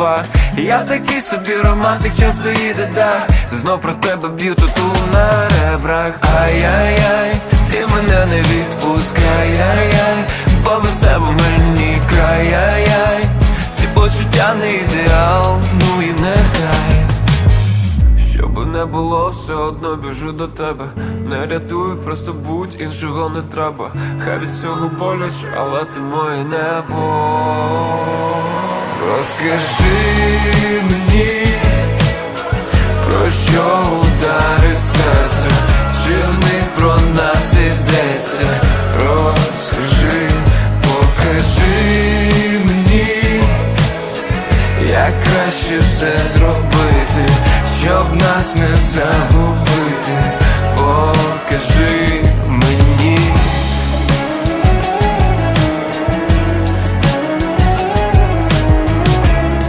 слова. Я такий собі романтик, часто їде да Знов про тебе б'ю тату на ребрах. Ай-яй-яй, ти мене не відпускай, яй-яй, бо без тебе мені край, яй-яй Ці почуття не ідеал, ну і нехай. Щоби не було, все одно біжу до тебе. Не рятую, просто будь іншого не треба. Хай від цього боляче, але ти моє небо. Розкажи мені, про що удари серця, чи в них про нас ідеться. Розкажи, покажи мені. Як краще все зробити, щоб нас не загубити,